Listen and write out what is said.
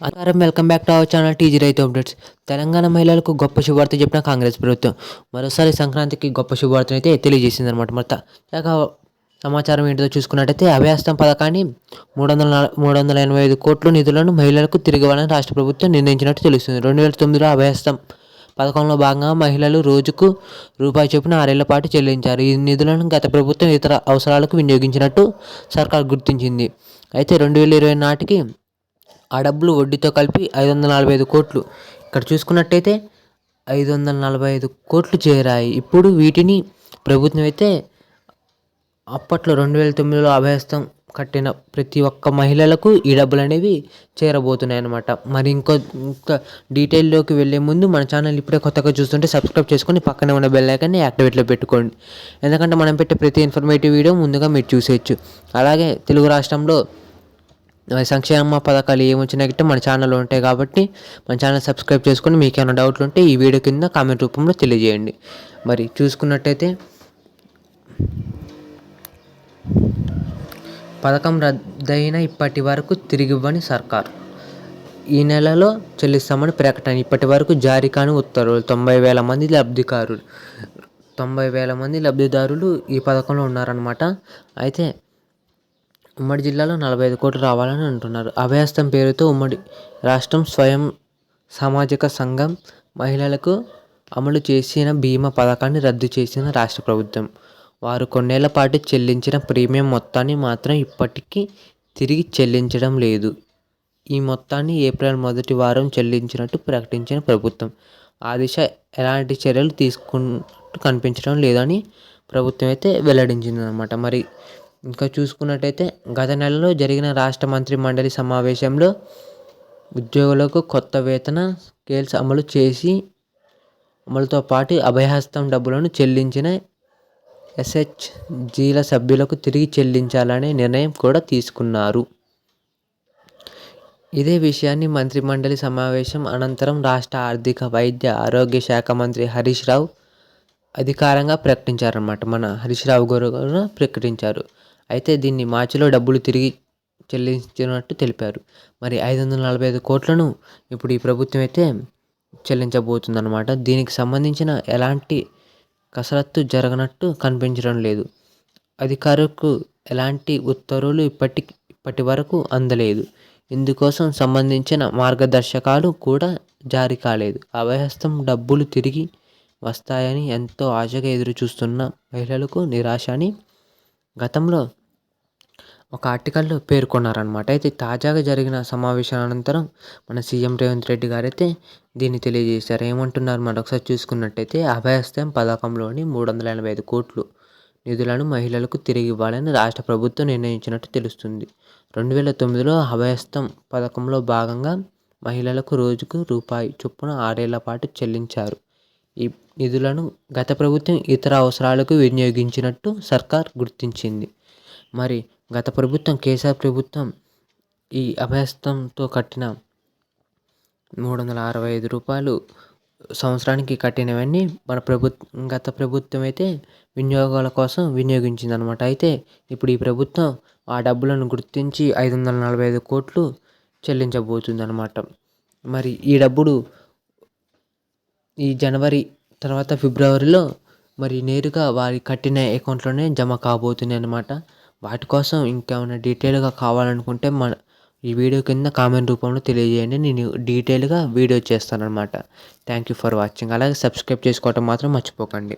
అకారం welcome back to our channel TG రైతు updates. Telangana మహిళలకు గొప్ప శుభవార్త చెప్పిన కాంగ్రెస్ ప్రభుత్వం. మరోసారి సంక్రాంతికి గొప్ప శుభవార్తను అయితే తెలియజేసింది అనమాట మరి తాజాగా సమాచారం ఏంటో చూసుకున్నట్టయితే అభ్యాస్తం పథకాన్ని మూడు వందల మూడు వందల ఎనభై ఐదు కోట్ల నిధులను మహిళలకు తిరిగివ్వాలని రాష్ట్ర ప్రభుత్వం నిర్ణయించినట్టు తెలుస్తుంది. రెండు వేల తొమ్మిదిలో అభ్యాస్తం పథకంలో భాగంగా మహిళలు రోజుకు రూపాయి చొప్పున ఆరేళ్ళ పాటు చెల్లించారు. ఈ నిధులను గత ప్రభుత్వం ఇతర అవసరాలకు వినియోగించినట్టు సర్కార్ గుర్తించింది. అయితే రెండు వేల ఇరవై నాటికి ఆ డబ్బులు వడ్డీతో కలిపి ఐదు వందల నలభై ఐదు కోట్లు. ఇక్కడ చూసుకున్నట్టయితే ఐదు వందల నలభై ఐదు కోట్లు చేరాయి. ఇప్పుడు వీటిని ప్రభుత్వం అయితే అప్పట్లో రెండు వేల తొమ్మిదిలో అభయస్థం కట్టిన ప్రతి ఒక్క మహిళలకు ఈ డబ్బులు అనేవి చేరబోతున్నాయి అన్నమాట మరి ఇంకో ఇంకా డీటెయిల్లోకి వెళ్ళే ముందు మన ఛానల్ ఇప్పుడే కొత్తగా చూస్తుంటే సబ్స్క్రైబ్ చేసుకొని పక్కనే ఉన్న బెల్ ఐకాన్ని యాక్టివేట్లో పెట్టుకోండి. ఎందుకంటే మనం పెట్టే ప్రతి ఇన్ఫర్మేటివ్ వీడియో ముందుగా మీరు చూసేయచ్చు. అలాగే తెలుగు రాష్ట్రంలో సంక్షేమ పథకాలు ఏమొచ్చినా గిట్ట మన ఛానల్లో ఉంటాయి కాబట్టి మన ఛానల్ సబ్స్క్రైబ్ చేసుకొని మీకు ఏమైనా డౌట్లు ఉంటే ఈ వీడియో కింద కామెంట్ రూపంలో తెలియజేయండి. మరి చూసుకున్నట్టయితే పథకం రద్దయిన ఇప్పటి వరకు తిరిగి ఇవ్వని సర్కార్. ఈ నెలలో చెల్లిస్తామని ప్రకటన. ఇప్పటి వరకు జారీ కాని ఉత్తర్వులు. తొంభై వేల మంది లబ్ధిదారులు తొంభై వేల మంది లబ్ధిదారులు ఈ పథకంలో ఉన్నారనమాట అయితే ఉమ్మడి జిల్లాలో నలభై ఐదు కోట్లు రావాలని అంటున్నారు. అభయహస్తం పేరుతో ఉమ్మడి రాష్ట్రం స్వయం సామాజిక సంఘం మహిళలకు అమలు చేసిన బీమా పథకాన్ని రద్దు చేసిన రాష్ట్ర ప్రభుత్వం. వారు కొన్నేళ్ళ పాటు చెల్లించిన ప్రీమియం మొత్తాన్ని మాత్రం ఇప్పటికీ తిరిగి చెల్లించడం లేదు. ఈ మొత్తాన్ని ఏప్రిల్ మొదటి వారం చెల్లించినట్టు ప్రకటించిన ప్రభుత్వం. ఆ దిశ ఎలాంటి చర్యలు తీసుకున్నట్టు కనిపించడం లేదని ప్రభుత్వం అయితే వెల్లడించింది అనమాట మరి ఇంకా చూసుకున్నట్టయితే గత నెలలో జరిగిన రాష్ట్ర మంత్రి మండలి సమావేశంలో ఉద్యోగులకు కొత్త వేతన స్కేల్స్ అమలు చేసి అమలుతో పాటు అభయహస్తం డబ్బులను చెల్లించిన ఎస్హెచ్జీల సభ్యులకు తిరిగి చెల్లించాలనే నిర్ణయం కూడా తీసుకున్నారు. ఇదే విషయాన్ని మంత్రిమండలి సమావేశం అనంతరం రాష్ట్ర ఆర్థిక వైద్య ఆరోగ్య శాఖ మంత్రి హరీష్ రావు అధికారంగా ప్రకటించారన్నమాట. మన హరీష్ రావు గారు ప్రకటించారు. అయితే దీన్ని మార్చిలో డబ్బులు తిరిగి చెల్లించినట్టు తెలిపారు. మరి ఐదు వందల నలభై ఐదు కోట్లను ఇప్పుడు ఈ ప్రభుత్వం అయితే చెల్లించబోతుందన్నమాట. దీనికి సంబంధించిన ఎలాంటి కసరత్తు జరగనట్టు కనిపించడం లేదు. అధికారులకు ఎలాంటి ఉత్తర్వులు ఇప్పటి ఇప్పటి వరకు అందలేదు. ఇందుకోసం సంబంధించిన మార్గదర్శకాలు కూడా జారీ కాలేదు. అభయహస్తం డబ్బులు తిరిగి వస్తాయని ఎంతో ఆశగా ఎదురు చూస్తున్న మహిళలకు నిరాశ అని గతంలో ఒక ఆర్టికల్లో పేర్కొన్నారనమాట అయితే తాజాగా జరిగిన సమావేశం అనంతరం మన సీఎం రేవంత్ రెడ్డి గారు అయితే దీన్ని తెలియజేశారు. ఏమంటున్నారు? మరొకసారి చూసుకున్నట్టయితే అభయహస్తం పథకంలోని మూడు వందల ఎనభై ఐదు కోట్లు నిధులను మహిళలకు తిరిగి ఇవ్వాలని రాష్ట్ర ప్రభుత్వం నిర్ణయించినట్టు తెలుస్తుంది. రెండు వేల తొమ్మిదిలో అభయహస్తం పథకంలో భాగంగా మహిళలకు రోజుకు రూపాయి చొప్పున ఆరేళ్ళ పాటు చెల్లించారు. ఈ నిధులను గత ప్రభుత్వం ఇతర అవసరాలకు వినియోగించినట్టు సర్కార్ గుర్తించింది. మరి గత ప్రభుత్వం కేసీఆర్ ప్రభుత్వం ఈ అభ్యస్తంతో కట్టిన మూడు వందల అరవై ఐదు రూపాయలు సంవత్సరానికి కట్టినవన్నీ మన ప్రభుత్వం గత ప్రభుత్వం అయితే వినియోగాల కోసం వినియోగించింది అనమాట అయితే ఇప్పుడు ఈ ప్రభుత్వం ఆ డబ్బులను గుర్తించి ఐదు వందల నలభై ఐదు కోట్లు చెల్లించబోతుంది అనమాట మరి ఈ డబ్బులు ఈ జనవరి తర్వాత ఫిబ్రవరిలో మరి నేరుగా వారి కట్టిన అకౌంట్లోనే జమ కాబోతుంది అనమాట వాటి కోసం ఇంకేమైనా డీటెయిల్గా కావాలనుకుంటే మన ఈ వీడియో కింద కామెంట్ రూపంలో తెలియజేయండి. నేను డీటెయిల్గా వీడియో చేస్తాను అనమాట థ్యాంక్ యూ ఫర్ వాచింగ్. అలాగే సబ్స్క్రైబ్ చేసుకోవటం మాత్రం మర్చిపోకండి.